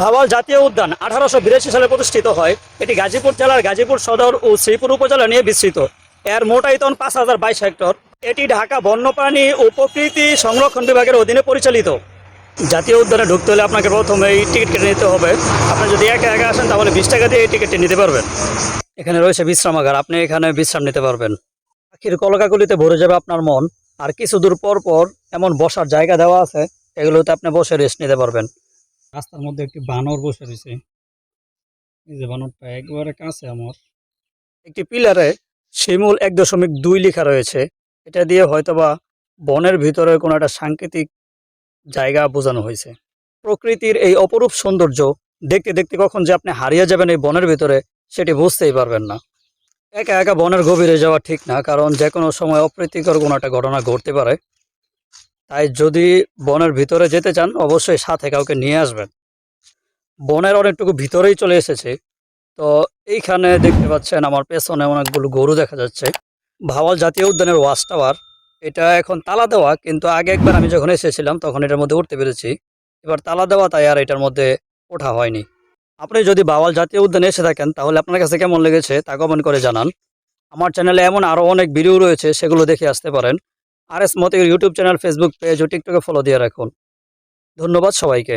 ভাওয়াল জাতীয় উদ্যান আঠারোশো বিরাশি সালে প্রতিষ্ঠিত হয়। এটি গাজীপুর জেলার গাজীপুর সদর ও শ্রীপুর উপজেলা নিয়ে বিস্তৃত। এর মোট আয়তন পাঁচ হাজার বাইশ হেক্টর। এটি ঢাকা বন্যপ্রাণী ও প্রকৃতি সংরক্ষণ বিভাগের অধীনে পরিচালিত। জাতীয় উদ্যানে ঢুকতে হলে আপনাকে প্রথমে এই টিকিট কেটে নিতে হবে। আপনি যদি একা একা আসেন, তাহলে বিশ টাকা দিয়ে এই টিকিটটি নিতে পারবেন। এখানে রয়েছে বিশ্রামাগার। আপনি এখানে বিশ্রাম নিতে পারবেন। পাখির কলকাকলিতে ভরে যাবে আপনার মন। আর কিছু দূর পর পর এমন বসার জায়গা দেওয়া আছে। এগুলোতে আপনি বসে রেস্ট নিতে পারবেন। রাস্তার মধ্যে একটি বানর বসে রয়েছে। এই যে বানরটা একবারে কাছে আমার। একটি পিলারে শিমুল এক দশমিক দুই লেখা রয়েছে। এটা দিয়ে হয়তোবা বনের ভিতরে কোনো একটা সাংকেতিক জায়গা বোঝানো হয়েছে। প্রকৃতির এই অপরূপ সৌন্দর্য দেখতে দেখতে কখন যে আপনি হারিয়ে যাবেন এই বনের ভিতরে, সেটি বুঝতেই পারবেন না। একা একা বনের গভীরে যাওয়া ঠিক না, কারণ যে কোনো সময় অপ্রীতিকর কোনো একটা ঘটনা ঘটতে পারে। তাই যদি বনের ভিতরে যেতে চান, অবশ্যই সাথে কাউকে নিয়ে আসবেন। বনের অনেকটুকু ভিতরেই চলে এসেছে। তো এইখানে দেখতে পাচ্ছেন আমার পেছনে অনেকগুলো গরু দেখা যাচ্ছে। ভাওয়াল জাতীয় উদ্যানের ওয়াচ টাওয়ার। এটা এখন তালা দেওয়া, কিন্তু আগে একবার আমি যখন এসেছিলাম, তখন এটার মধ্যে উঠতে পেরেছি। এবার তালা দেওয়া তাই আর এটার মধ্যে ওঠা হয়নি। আপনি যদি বাওয়াল জাতীয় উদ্যানে এসে থাকেন, তাহলে আপনার কাছে কেমন লেগেছে তা কমেন্ট করে জানান। আমার চ্যানেলে এমন আরও অনেক ভিডিও রয়েছে, সেগুলো দেখে আসতে পারেন। আর এস মতির ইউটিউব চ্যানেল ফেসবুক পেজ ও টিকটকে ফলো দিয়ে রাখুন। ধন্যবাদ সবাইকে।